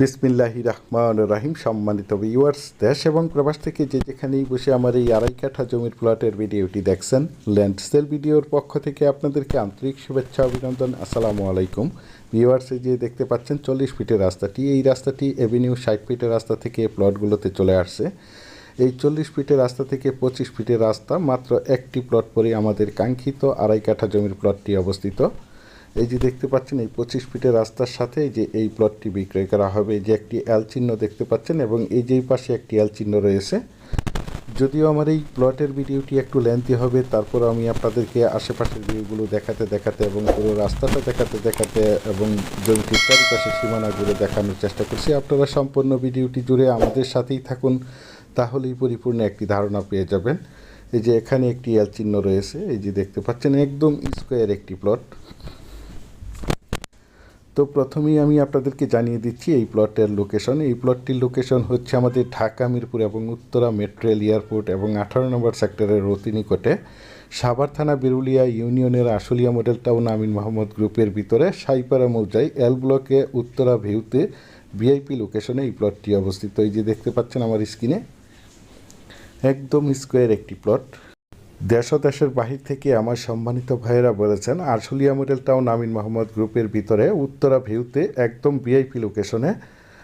বিসমিল্লাহি রহমান রাহিম, সম্মানিত ভিউয়ার্স দেশ এবং প্রবাস থেকে যে যেখানেই বসে আমার এই আড়াই কাঠা জমির প্লটের ভিডিওটি দেখছেন ল্যান্ড সেল ভিডিওর পক্ষ থেকে আপনাদেরকে আন্তরিক শুভেচ্ছা, অভিনন্দন, আসসালামু আলাইকুম। ভিউয়ার্সে যে দেখতে পাচ্ছেন, চল্লিশ ফিটের রাস্তাটি, এই রাস্তাটি এভিনিউ ষাট ফিটের রাস্তা থেকে প্লটগুলোতে চলে আসছে। এই চল্লিশ ফিটের রাস্তা থেকে পঁচিশ ফিটের রাস্তা, মাত্র একটি প্লট পরে আমাদের কাঙ্ক্ষিত আড়াই কাঠা জমির প্লটটি অবস্থিত। এই যে দেখতে পাচ্ছেন, এই পঁচিশ ফিটের রাস্তার সাথে যে এই প্লটটি বিক্রয় করা হবে। যে একটি এল চিহ্ন দেখতে পাচ্ছেন এবং এই যে পাশে একটি এল চিহ্ন রয়েছে। যদিও আমার এই প্লটের ভিডিওটি একটু লেন্থি হবে, তারপর আমি আপনাদেরকে আশেপাশের ভিউগুলো দেখাতে দেখাতে এবং পুরো রাস্তাটা দেখাতে দেখাতে এবং জমিটির চারিপাশে সীমানা জুড়ে দেখানোর চেষ্টা করছি। আপনারা সম্পূর্ণ ভিডিওটি জুড়ে আমাদের সাথেই থাকুন, তাহলেই পরিপূর্ণ একটি ধারণা পেয়ে যাবেন। এই যে এখানে একটি এল চিহ্ন রয়েছে, এই যে দেখতে পাচ্ছেন, একদম স্কোয়ার একটি প্লট তো প্রথমেই আমি আপনাদেরকে জানিয়ে দিচ্ছি এই প্লটের লোকেশন এই প্লটটির লোকেশন হচ্ছে আমাদের ঢাকা, মিরপুর এবং উত্তরা মেট্রো রেল এয়ারপোর্ট এবং আঠারো নম্বর সেক্টরের অতি নিকটে। সাভার থানা, বিরুলিয়া ইউনিয়নের আশুলিয়া মডেল টাউন আমিন মোহাম্মদ গ্রুপের ভিতরে সাইপাড়া মৌজাই এল ব্লকে উত্তরা ভিউতে ভিআইপি লোকেশনে এই প্লটটি অবস্থিত। এই যে দেখতে পাচ্ছেন আমার স্ক্রিনে একদম স্কোয়ার একটি প্লট দেশ দেশের বাহির থেকে আমার সম্মানিত ভাইয়েরা বলেছেন আরশুলিয়া মডেল টাউন আমিন মোহাম্মদ গ্রুপের ভিতরে উত্তরা ভিউতে একদম ভিআইপি লোকেশনে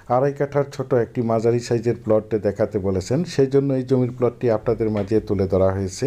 আড়াই কাঠার ছোট একটি মাঝারি সাইজের প্লটে দেখাতে বলেছেন। সেই জন্য এই জমির প্লটটি আপনাদের মাঝে তুলে ধরা হয়েছে।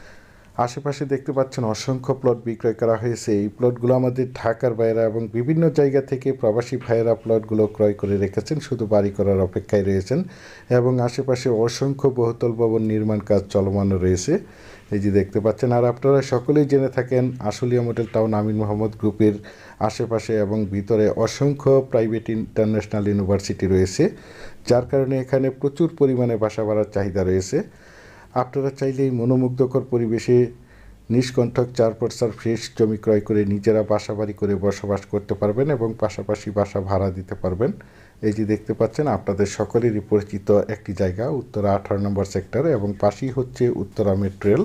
আশেপাশে দেখতে পাচ্ছেন অসংখ্য প্লট বিক্রয় করা হয়েছে। এই প্লটগুলো আমাদের ঢাকার বাইরা এবং বিভিন্ন জায়গা থেকে প্রবাসী ভাইয়েরা প্লটগুলো ক্রয় করে রেখেছেন, শুধু বাড়ি করার অপেক্ষায় রয়েছেন এবং আশেপাশে অসংখ্য বহুতল ভবন নির্মাণ কাজ চলমান রয়েছে। এই যে দেখতে পাচ্ছেন, আর আপনারা সকলেই জেনে থাকেন, আশুলিয়া মডেল টাউন আমিন মোহাম্মদ গ্রুপের আশেপাশে এবং ভিতরে অসংখ্য প্রাইভেট ইন্টারন্যাশনাল ইউনিভার্সিটি রয়েছে, যার কারণে এখানে প্রচুর পরিমাণে বাসা বাড়ার চাহিদা রয়েছে। আপনারা চাইলেই মনোমুগ্ধকর পরিবেশে নিষ্কণ্ঠক চার পরসার ফ্রেশ জমি ক্রয় করে নিজেরা বাসা বাড়ি করে বসবাস করতে পারবেন এবং পাশাপাশি বাসা ভাড়া দিতে পারবেন। এই যে দেখতে পাচ্ছেন, আপনাদের সকলেরই পরিচিত একটি জায়গা, উত্তরা আঠারো নম্বর সেক্টর এবং পাশেই হচ্ছে উত্তরা মেট্রেল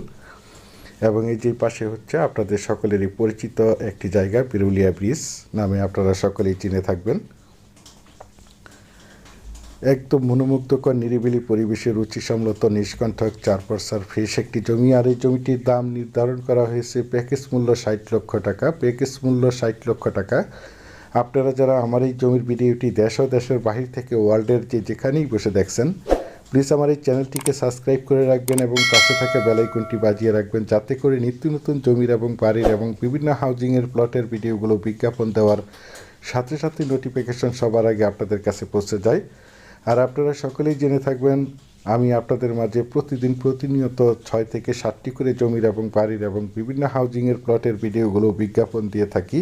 এবং এই যে পাশে হচ্ছে আপনাদের সকলেরই পরিচিত একটি জায়গা বিরুলিয়া ব্রিজ, নামে আপনারা সকলেই চিনে থাকবেন। একদম মনোমুগ্ধকর, নিরিবিলি পরিবেশে রুচিসম্মত নিষ্কণ্ঠক চার পরসার ফ্রেশ একটি জমি। আর এই জমিটির দাম নির্ধারণ করা হয়েছে প্যাকেজ মূল্য ষাট লক্ষ টাকা। প্যাকেজ মূল্য ষাট লক্ষ টাকা। আপনারা যারা আমার এই জমির ভিডিওটি দেশ ও দেশের বাহির থেকে ওয়ার্ল্ডের যে যেখানেই বসে দেখছেন প্লিজ আমার এই চ্যানেলটিকে সাবস্ক্রাইব করে রাখবেন এবং পাশে থাকা বেলাইকনটি বাজিয়ে রাখবেন, যাতে করে নিত্য নতুন জমির এবং বাড়ির এবং বিভিন্ন হাউজিংয়ের প্লটের ভিডিওগুলো বিজ্ঞাপন দেওয়ার সাথে সাথে নোটিফিকেশন সবার আগে আপনাদের কাছে পৌঁছে যায়। আর আপনারা সকলেই জেনে থাকবেন, আমি আপনাদের মাঝে প্রতিদিন প্রতিনিয়ত ছয় থেকে সাতটি করে জমির এবং বাড়ির এবং বিভিন্ন হাউজিংয়ের প্লটের ভিডিওগুলো বিজ্ঞাপন দিয়ে থাকি।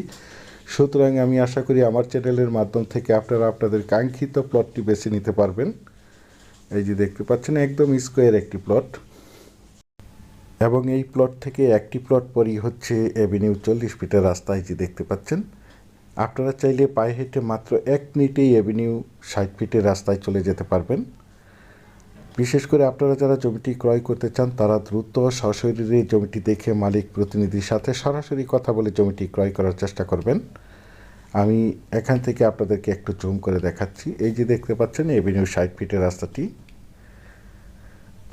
সুতরাং আমি আশা করি আমার চ্যানেলের মাধ্যম থেকে আপনারা আপনাদের কাঙ্ক্ষিত প্লটটি বেছে নিতে পারবেন। এই যে দেখতে পাচ্ছেন, একদম স্কোয়ার একটি প্লট এবং এই প্লট থেকে একটি প্লট পরই হচ্ছে এভিনিউ চল্লিশ ফিটের রাস্তা এই যে দেখতে পাচ্ছেন। আপনারা চাইলে পায়ে হেঁটে মাত্র এক মিনিটেই অ্যাভিনিউ ষাট ফিটের রাস্তায় চলে যেতে পারবেন। বিশেষ করে আপনারা যারা জমিটি ক্রয় করতে চান, তারা দ্রুত সশরীরে জমিটি দেখে মালিক প্রতিনিধির সাথে সরাসরি কথা বলে জমিটি ক্রয় করার চেষ্টা করবেন। আমি এখান থেকে আপনাদেরকে একটু জুম করে দেখাচ্ছি। এই যে দেখতে পাচ্ছেন, এভিনিউ ষাট ফিটের রাস্তাটি।